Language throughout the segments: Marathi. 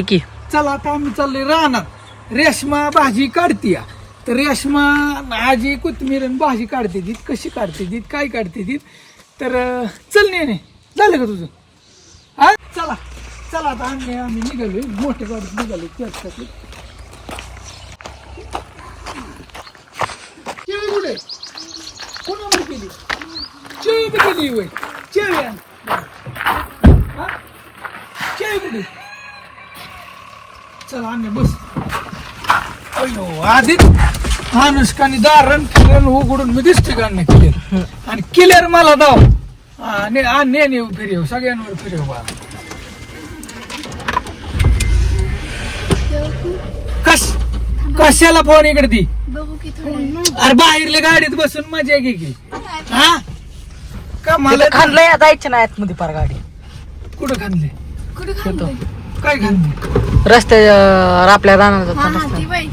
की. चला आता आम्ही चाललोय रानात. रेशमा भाजी काढतीया. तर रेशमा आजी कोथमीर आणि भाजी काढते तीत. कशी काढते तीत? काय काढते तीत? तर अं, चल नाही झालं का तुझं? हा? चला. चला आता आम्ही आम्ही निघालोय. मोठे गाडीत निघालोय त्यासाठी. केळी कुठे? कोणामध्ये केली? केळी बी केली वय केळी आण. हा? केळी कुठे? चला आम्ही बस. अयो आधी अनुष्काने दारण किरण उघडून मी दिसते का नाही क्लिअर आणि क्लिअर मला दाव. ने हा, ने नेऊ फिरव सगळ्यांवर फिरव बा कश कशाला फोन इकडे ती? बघू की थोडं अरे बाहेरल्या गाडीत बसून मजा घे की. हा? का मला तिथं खाल्लंय जायचं नाही आतमध्ये पार गाडी. कुठं खांदले कुठे खाल्लंय? काय खांदले रस्त्या आपल्या रानात हा जाताना हा ती बाई.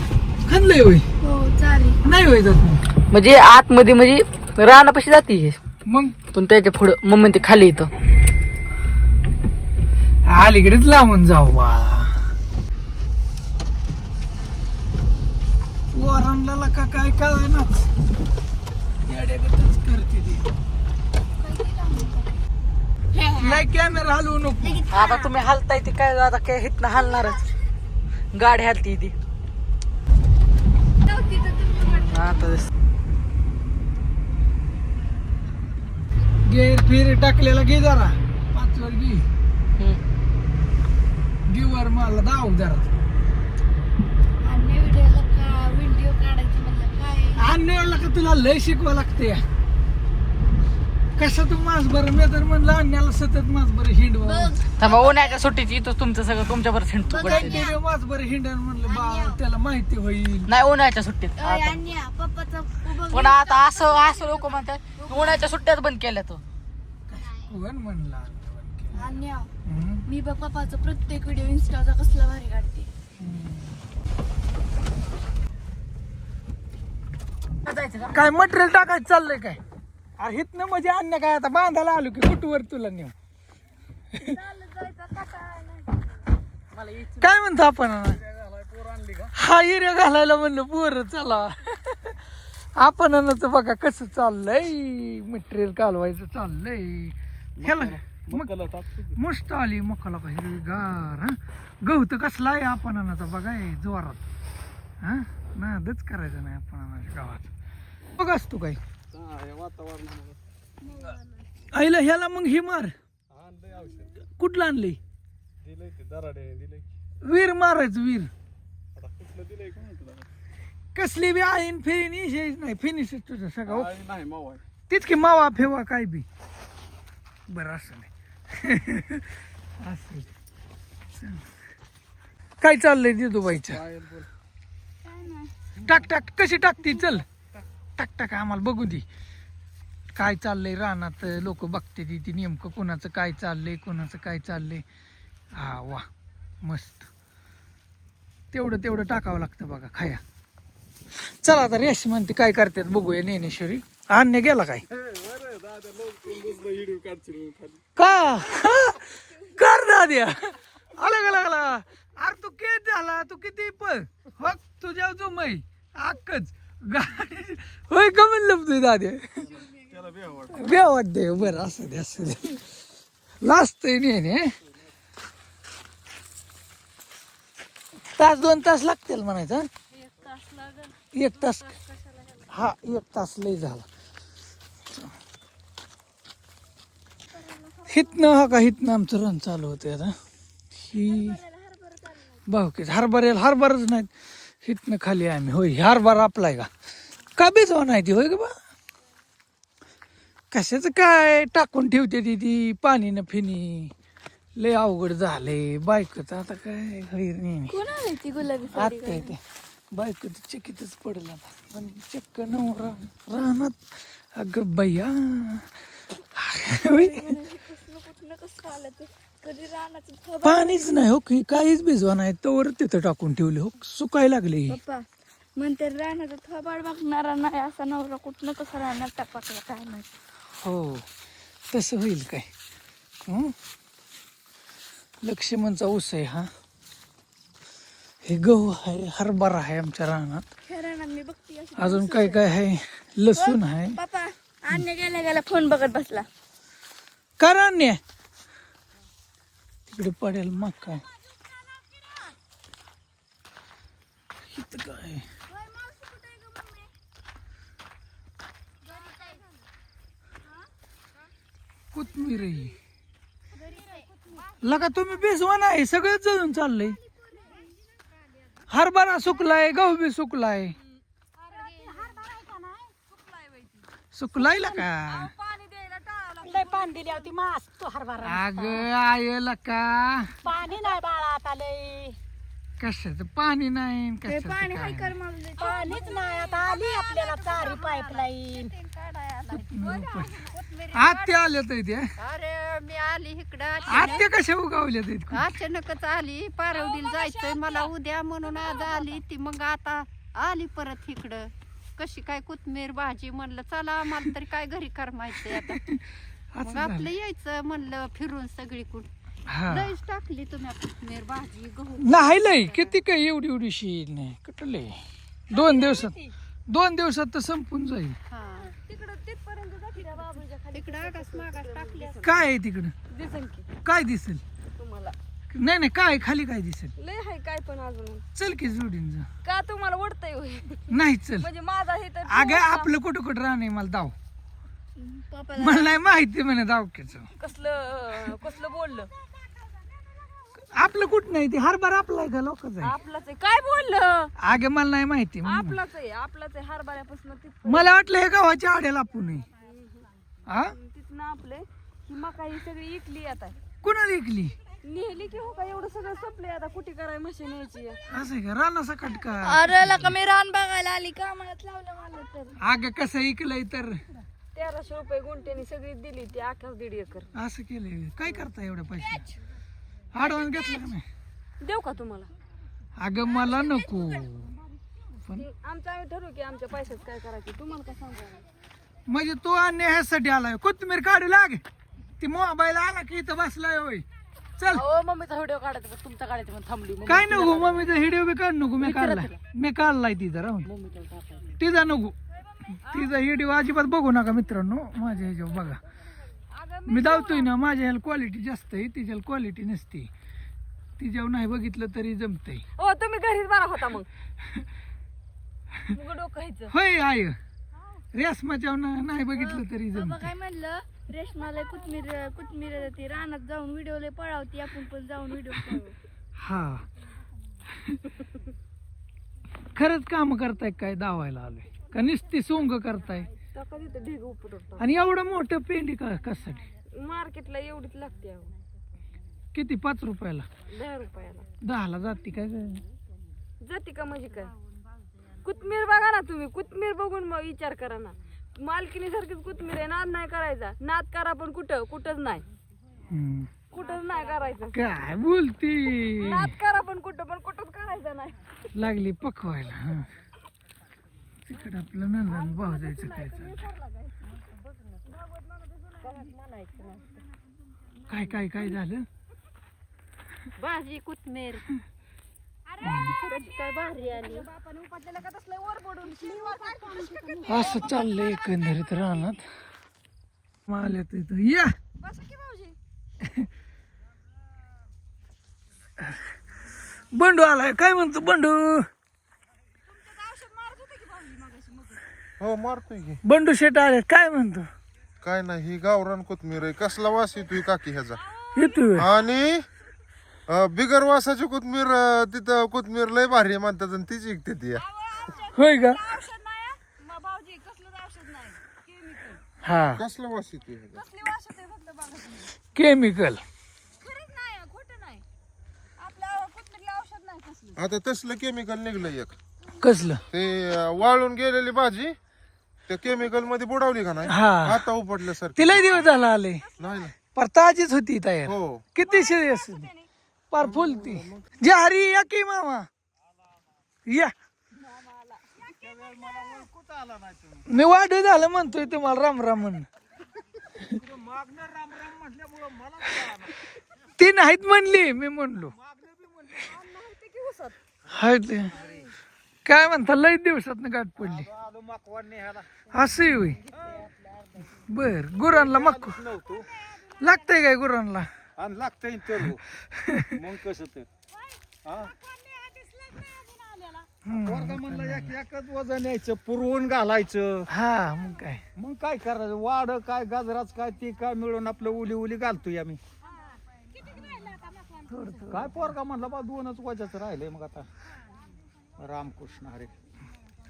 खांदलंय होय. हो चालेल. नाही होय जात मग. म्हणजे आतमध्ये म्हणजे रानापाशी जाते हे. मग? पण त्याच्या पुढं मग म्हणते खाली इथं. अलीकडेच लावून जाऊ बा. वरणला का काय कळनाच. येड्यागतच करते ती. नाही कॅमेरा हलवू नको. आता तुम्ही हलताय ते काय आता काय हितनं हलणारच. गाडी हलती ती. आता दिस- गेर फिर टाकलेला घे जरा. पाचवर घे. हम्म. घे वर मला दाव जरा. अन्य व्हिडिओला का तुला लय शिकवा लागते? कसं तू मास बरं मी तर म्हणलं आणण्याला सतत मास बरं हिंडवा थांबा उन्हाच्या सुट्टीची इथं तुमचं सगळं तुमच्यावर हिंडतो. बघ. कंटिन्यू मास बरं हिंडन म्हणलं बा त्याला माहिती होईल. नाही उन्हाळ्याच्या सुट्टीत. आता. पप्पाचा पण आता असं असं लोक म्हणतात उन्हाळ्याच्या सुट्ट्यात बंद केल्या तो. कोण म्हणला. मी बघ पप्पाचा प्रत्येक व्हिडिओ इन्स्टाचा कसला भारी काढते. जायचं का काय मटेरियल टाकायचं चाललंय काय? अरे हितनं म्हणजे अन्न काय आता? बांधायला आलो की कुठवर तुला नेऊ. काय म्हणतो आपण? हा हिरे घालायला म्हणलं पोर चला. आपण बघा कसं चाललंय. मटेरियल कालवायचं चाललंय. ह्याला मस्त आली मकाला का हिरवीगार हा? गवत कसला आहे आपण बघाय जोरात. हा? नादच करायचं नाही आपण गावात. बघ असतो आईला ह्याला मग हे मार. कुठलं आणलंय? वीर मारायचं वीर. कसली बी आईन फिनिश नाही. फिनिश तुझं सगळं तीच की मावा फेवा काय बी. बरं असं नाही. असं चल. काय चाललंय दिदूबाईचं? नाही. टाक टाक. कशी टाकती? चल. टाक टाक आम्हाला बघू दे. काय चाललंय रानात? लोक बघते ती ती नेमकं कोणाचं काय चाललंय कोणाचं काय चाललंय. हा वा. मस्त. तेवढं तेवढं टाकावं लागतं बघा खाया. चला आता रेश म्हणते काय करतात? बघूया ज्ञानेश्वरी. अन्य गेला काय? का? कर दाद्या. आला गेला गेला अरे तू किती झाला तू किती पण. हो तुझ्या जो मै अक्कच गाडी होय का म्हणलं तुझी दाद्या? बे वाटते बरं असं दे असं दे. लास्ट नाही तास दोन तास लागतील म्हणायचं? एक तास लागल. एक तास. हा एक तास लय झाला. हितनं हा का हितनं आमचं रन चालू होते आता. ही भाऊकीच हरभऱ्याला हरभरच नाहीत. हितनं खाली आम्ही. होय हरभर आपलाय का? का बेचवा नाही ती होय का बा? कशाचं काय टाकून ठेवते ती ती पाणी न फिनी. लय अवघड झाले बायकोच आता काय नाही. कोण आली ती गुलाबी साडी आता ते बायको तर चकितच पडला. पण चक्क नवरा रानात. अगं बया कुठनं कसं आलं तू कधी रानाचं पाणीच नाही हो की काहीच भिजवा नाही. तोवर तिथं टाकून ठेवले हो. सुकाय लागले पप्पा म्हणते रानाचं थोबाड बघणारा नाही असा नवरा कुठनं कसं राहणार? टाकला काय माहिती? हो. तसं होईल काय. हं? लक्ष्मणचा ऊस आहे हा. हे गहू आहे हरभरा आहे आमच्या रानात. अजून काय काय आहे? लसूण आहे. अन्य गेला फोन बघत बसला. करा अन्य. तिकडे पडेल मग काय. इथं काय? कोथमीर आहे लगा तुम्ही बेसवा नाही सगळंच जळून चाललंय. हरभरा सुकलाय गहू बी सुकलाय. सुकलाय का लय पाणी दिली होती मास तो हरभरा अग आयला का पाणी नाही बाळा आता लय. कशाचं पाणी नाही कशाचं पाणी काय हाय कर मला लय. पाणीच नाही आता आली आपल्याला चारी पाईपलाईन आत्या आल्या तर ते अरे मी आली इकडं. आत्या कशा उगावल्या तर अचानकच आली पारवडीला जायचंय मला उद्या म्हणून आज आली ती. मग आता आली परत इकडं. कशी काय कोथमीर भाजी म्हणलं चला आम्हाला तरी काय घरी करमायचंय आता. मग आपलं यायचं म्हणलं फिरून सगळीकडून. हा. लईच टाकली तुम्ही कोथमीर भाजी गहू. नाही लय किती काय एवढी एवढी शी नाही कुठं लय दोन दिवसात दोन दिवसात तर संपून जाईल. हा. तिकडं तिथपर्यंत जाते त्या बाबूच्या खाली. तिकडं आगास मागास टाकली असं. काय आहे तिकडं? दिसन की. काय दिसेल? तुम्हाला. नाही नाही काय खाली काय दिसेल? लय हाय काय पण अजून. चल की जोडीन जा. का तुम्हाला ओढतंय होय? नाही चल. म्हणजे माझा हे तर अगं आपलं कुठं कुठं राहणे मला दाव. मला नाही माहिती म्हणे दावक्याचं. कसलं कसलं बोललं? आपलं कुठं नाही ते हरभरा आपला आहे का लोकच आहे? आपलाच आहे. काय बोललं? अगं मला नाही माहिती. आपलाच आहे आपलाच आहे. हरभऱ्यापासून तिथ मला वाटलं हे गावाच्या आड्याला आपण आहे. हा? तिथनं आपले. ही मका ही सगळी इकली आता. कुणाला ऐकली नेहली की हो का? एवढं सगळं संपले आता. कुठे कराय मशीन यायची? असं आहे का? राणा सकट का अरे लका मी रान बघायला आली. कामात लावलं मला तर. अगं कसं ऐकलंय तर. तेराशे रुपये गुंट्यानी सगळी दिली ती अख्याच दीड एकर. असं केलंय. काय करता एवढे पैसे? आडवून घेतलं का नाही? देऊ का तुम्हाला? अगं मला नको. पण ती आमचं आम्ही ठरवू की आमच्या पैशात काय करायचं. तुम्हाला काय सांगा म्हणजे तो अन्य ह्यासाठी आलाय. कोथमीर काढू लाग. ती मोबाईल आला की इथं बसलाय होय. चल. हो मम्मीचा व्हिडिओ काढायचा पण तुमचा काढायचा पण थांबली. काय नको मम्मीचा व्हिडिओ बी काढ नको. मी काढलाय. मी काढलाय तिचा राहून तिचा नको. तिचा व्हिडिओ अजिबात बघू नका मित्रांनो. माझ्या ह्याच्यावर बघा. मी धावतोय ना माझ्या ह्याला क्वालिटी जास्त आहे तिच्याला क्वालिटी नसते. तिच्यावर नाही बघितलं तरी जमतंय. हो तुम्ही घरीच बरा होता मग. होय आय रेसमाच्या नाही बघितलं तरी बाबा जमत काय म्हणलं? रेशमाला कोथमीर कोथमीर ती रानात जाऊन व्हिडिओ लय पळावती आपण पण जाऊन व्हिडिओ हा. खरंच काम करताय काय दावायला आलोय? का नुसती सोंग करताय? कधी ढीग आणि एवढं मोठं पेंडी का कशासाठी? मार्केटला एवढीच लागते अहो. किती? पाच रुपयाला. दहा रुपयाला. दहाला जाते काय जाते का म्हणजे काय? कोथमीर बघा ना तुम्ही कोथमीर बघून मग विचार करा ना. मालकीनी सारखीच कोथमीर आहे नाद नाही करायचा. नाद करा पण कुठं? कुठंच नाही. हम्म. कुठंच नाही करायचं. काय बोलती? नाद करा पण कुठं? पण कुठंच करायचं नाही. लागली पकवायला हा. तिकडे आपलं नंदन भाऊ जायचं काय चाललं काय काय काय झालं? भाजी कोथमीर. काय भारी आली असं चाललंय एकंदरीत रानात. माल्या तिथं या! बंडू आलाय. काय म्हणतो बंडू? हो मारतोय की. बंडू शेट आले काय म्हणतो? काय नाही ही गावरान कोथमीर आहे. कसला वास येतोय काकी ह्याचा? येतोय. आणि अं, बिगर वासाची कोथमीर अं, तिथं कोथमीर लय भारी आहे म्हणतात आणि तीच विकते ती. होय का? औषध नाही भाऊजी कसलंच औषध नाही? केमिकल. हा. कसला वास येतोय ह्याचा? कसली औषध आहे फक्त बघा. तुम्ही केमिकल. खरंच नाही खोटं नाही. आपल्या कुठलं औषध नाही कसलं. आता तसलं केमिकल निघलं एक. कसलं? ते अं, वाळून गेलेली भाजी त्या केमिकलमध्ये बुडावली का नाही? हा. आता उपटलं सर तिला दिवस झाला आले. नाही ना. पर ताजीच होती तयार. हो. किती सिरियस पार फुलती. जारी या की मामा? या. मी वाढ झालं म्हणतोय तुम्हाला राम राम म्हणून. ती नाहीत म्हणली मी म्हणलो. हाय ते. काय म्हणता लई दिवसात गाठ पडली. असं होय. बर गुरांना मग लागतंय काय गुरांना? आणि लागतंय तर हो. मग कसं तर. हा? पोरगा म्हणलं एक एकच वजन यायचं पुरवून घालायचं. हा मग काय? मग काय करायचं? वाड काय गाजराच काय ते काय मिळून आपलं उली उली घालतोय आम्ही. काय पोरगा म्हणला बा दोनच वजाच राहिलंय मग आता. रामकृष्ण हरे.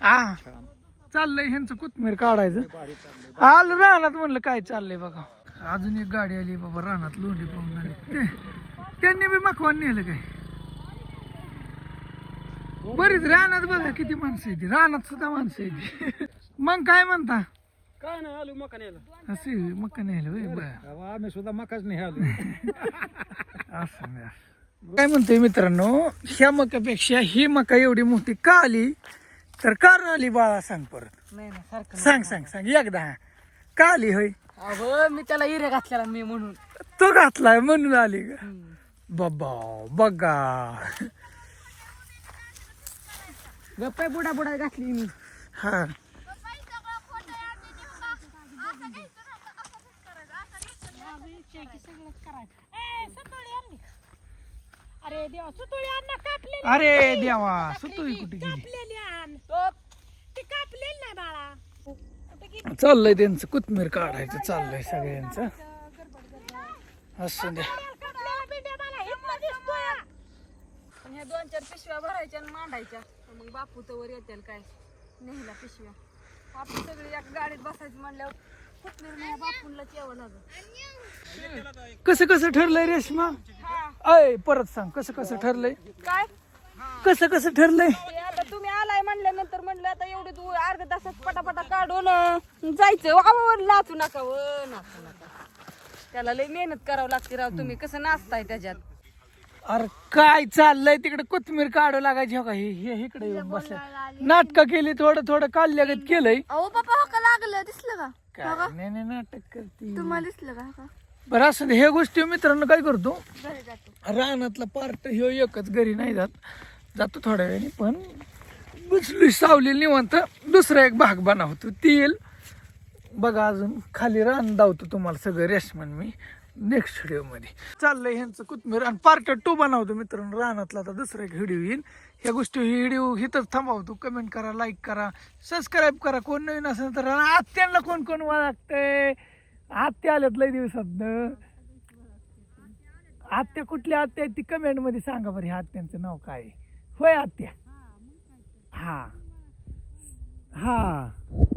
आ चाललंय ह्यांचं कोथमीर काढायचं. आलं रानात म्हणलं काय चाललंय बघा. अजून एक गाडी आली बाबा रानात लोंढी पाहून आली. त्यांनी बी मखवान नेलं काय? बरीच रानात बघा किती माणसं येते रानात सुद्धा माणसं येते मग काय म्हणता? काय नाही आलू मका नेला असे मग नेलं होय बरं. आम्ही सुद्धा मकाच नाही आलो. असं नाही, असं. काय म्हणतोय मित्रांनो ह्या मकापेक्षा ही मका एवढी मोठी का आली? तर का आली बाळा सांग परत. नाही ना सारखं सांग सांग सांग एकदा. का आली होय? अहो मी त्याला हिरे घातलेला मी म्हणून. तो घातलाय म्हणून आली का? बाबा बघा. गप्पा बुडा बुडा घातली मी. हा. अरे देवा सुतुळी अन्न कापलेली. अरे देवा सुतोई कुठे गेली? कापलेली आण. ती कापलेली नाही बाळा. चाललंय त्यांचं कोथमीर काढायचं चाललंय सगळ्यांचं. असं द्या कापलेला पिंड्या मला हितनं दिसतोय. पण ह्या दोन चार पिशव्या भरायच्या आणि मांडायच्या. मग बापू तर वर येतील काय? नेहला पिशव्या. आपण सगळी एका गाडीत बसायचं म्हणल्यावर लागत कसं कसं ठरलंय रेश्मा? अय परत सांग कसं कसं ठरलंय? काय? कसं कसं ठरलंय? आता तुम्ही आलाय म्हणल्यानंतर म्हणलं आता एवढे तू अर्ध्या तासात पटापटा काढून जायचं वावर नाचू नका व नाचू नका. त्याला लय मेहनत करावं लागते राव तुम्ही. कसं नाचताय त्याच्यात? अरे काय चाललंय? तिकडे कोथमीर काढू लागायची हो का? हे हे इकडे येऊन बसल्या. नाटक केली थोडं थोडं काढल्यागत केलंय. अहो पप्पा हो का लागलं? दिसलं का? काय? नाही नाही नाटक करते. तुम्हाला दिसलं का? बरं असं. ह्या गोष्टी मित्रांनो काय करतो. रानातला पार्ट ह्यो एकच घरी नाही जात. जातो थोड्या वेळाने पण बुजली सावली निवांत. दुसरा एक भाग बनवतो. ती येईल बघा अजून खाली रान दावतो तुम्हाला सगळं रेशमन मी. नेक्स्ट व्हिडिओमध्ये चाललंय ह्यांचं कोथमीर आणि पार्ट टू बनवतो मित्रांनो. रानातला आता दुसरा एक व्हिडिओ येईल ह्या गोष्टी व्हिडिओ इथंच थांबवतो. कमेंट करा लाईक करा सबस्क्राईब करा. कोण नवीन असेल तर आत्यांना कोण कोण वागतंय आत्या आल्यात लय दिवसात आत्या कुठल्या आत्या आहेत ती कमेंटमध्ये सांगा बरं. ह्या आत्यांचं नाव काय आहे. होय आत्या. हा. हा.